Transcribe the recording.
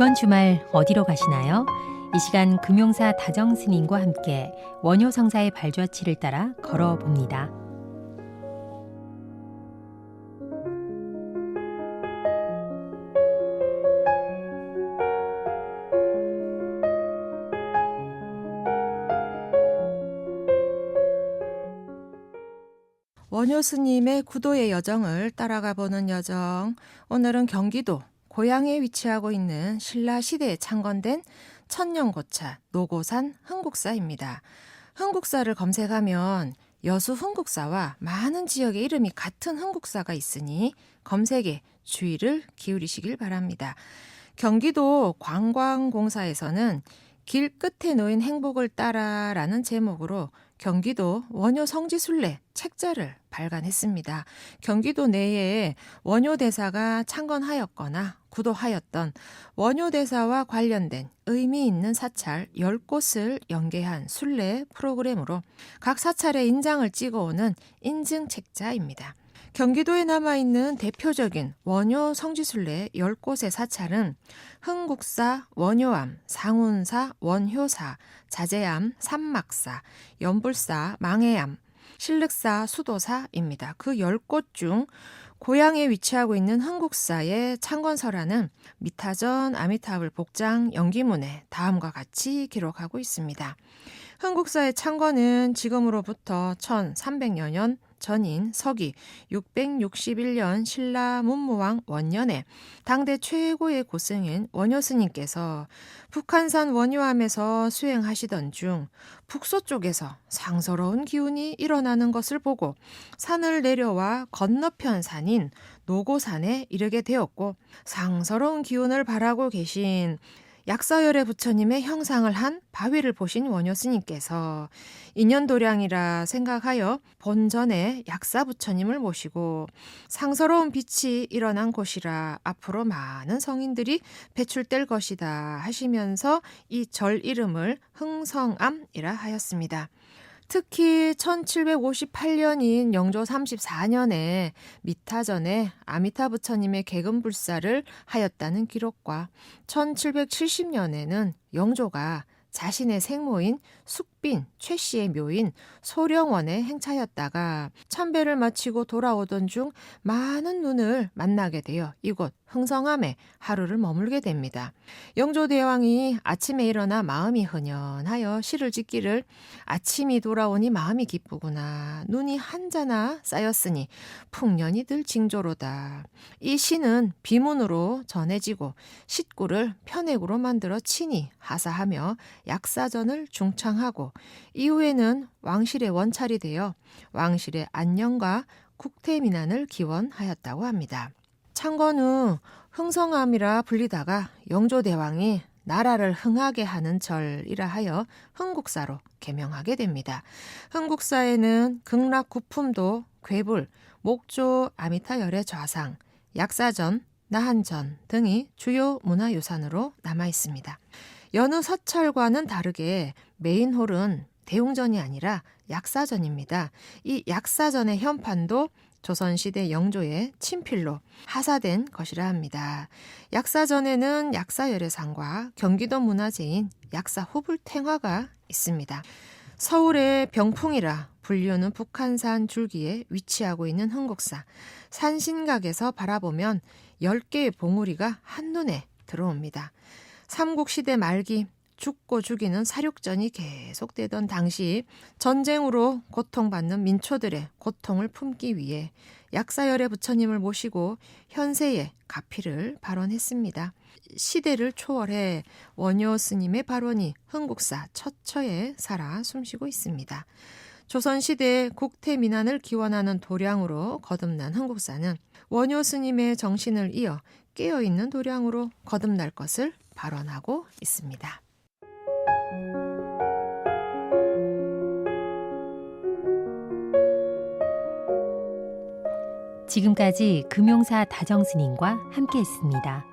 이번 주말 어디로 가시나요? 이 시간 금용사 다정 스님과 함께 원효 성사의 발자취를 따라 걸어 봅니다. 원효 스님의 구도의 여정을 따라가 보는 여정. 오늘은 경기도 고향에 위치하고 있는 신라 시대에 창건된 천년고차 노고산 흥국사입니다. 흥국사를 검색하면 여수 흥국사와 많은 지역의 이름이 같은 흥국사가 있으니 검색에 주의를 기울이시길 바랍니다. 경기도 관광공사에서는 길 끝에 놓인 행복을 따라라는 제목으로 경기도 원효 성지순례 책자를 발간했습니다. 경기도 내에 원효 대사가 창건하였거나 구도하였던 원효 대사와 관련된 의미 있는 사찰 10곳을 연계한 순례 프로그램으로 각 사찰의 인장을 찍어오는 인증 책자입니다. 경기도에 남아있는 대표적인 원효 성지순례 10곳의 사찰은 흥국사, 원효암, 상운사, 원효사, 자제암, 삼막사, 연불사, 망해암, 신륵사, 수도사입니다. 그 10곳 중 고향에 위치하고 있는 흥국사의 창건설화는 미타전 아미타불 복장 연기문에 다음과 같이 기록하고 있습니다. 흥국사의 창건은 지금으로부터 1300여 년 전인 서기 661년 신라 문무왕 원년에 당대 최고의 고승인 원효 스님께서 북한산 원효암에서 수행하시던 중 북서 쪽에서 상서로운 기운이 일어나는 것을 보고 산을 내려와 건너편 산인 노고산에 이르게 되었고 상서로운 기운을 바라고 계신 약사열의 부처님의 형상을 한 바위를 보신 원효 스님께서 인연도량이라 생각하여 본전에 약사 부처님을 모시고 상서로운 빛이 일어난 곳이라 앞으로 많은 성인들이 배출될 것이다 하시면서 이 절 이름을 흥성암이라 하였습니다. 특히 1758년인 영조 34년에 미타전에 아미타 부처님의 개금 불사를 하였다는 기록과 1770년에는 영조가 자신의 생모인 숙빈 최 씨의 묘인 소령원에 행차였다가 참배를 마치고 돌아오던 중 많은 눈을 만나게 되어 이곳 흥성암에 하루를 머물게 됩니다. 영조 대왕이 아침에 일어나 마음이 흔연하여 시를 짓기를 아침이 돌아오니 마음이 기쁘구나 눈이 한자나 쌓였으니 풍년이 들 징조로다. 이 시는 비문으로 전해지고 식구를 편액으로 만들어 친히 하사하며 약사전을 중창하고 이후에는 왕실의 원찰이 되어 왕실의 안녕과 국태민안을 기원하였다고 합니다. 창건 후 흥성암이라 불리다가 영조대왕이 나라를 흥하게 하는 절이라 하여 흥국사로 개명하게 됩니다. 흥국사에는 극락 구품도 괴불, 목조 아미타열의 좌상, 약사전, 나한전 등이 주요 문화유산으로 남아 있습니다. 여느 사찰과는 다르게 메인홀은 대웅전이 아니라 약사전입니다. 이 약사전의 현판도 조선시대 영조의 친필로 하사된 것이라 합니다. 약사전에는 약사열애상과 경기도 문화재인 약사 후불탱화가 있습니다. 서울의 병풍이라 불리우는 북한산 줄기에 위치하고 있는 흥국사. 산신각에서 바라보면 10개의 봉우리가 한눈에 들어옵니다. 삼국시대 말기 죽고 죽이는 사륙전이 계속되던 당시 전쟁으로 고통받는 민초들의 고통을 품기 위해 약사열의 부처님을 모시고 현세의 가피를 발언했습니다. 시대를 초월해 원효 스님의 발언이 흥국사 처처에 살아 숨쉬고 있습니다. 조선시대 국태민안을 기원하는 도량으로 거듭난 흥국사는 원효 스님의 정신을 이어 깨어있는 도량으로 거듭날 것을 발언하고 있습니다. 지금까지 금용사 다정 스님과 함께했습니다.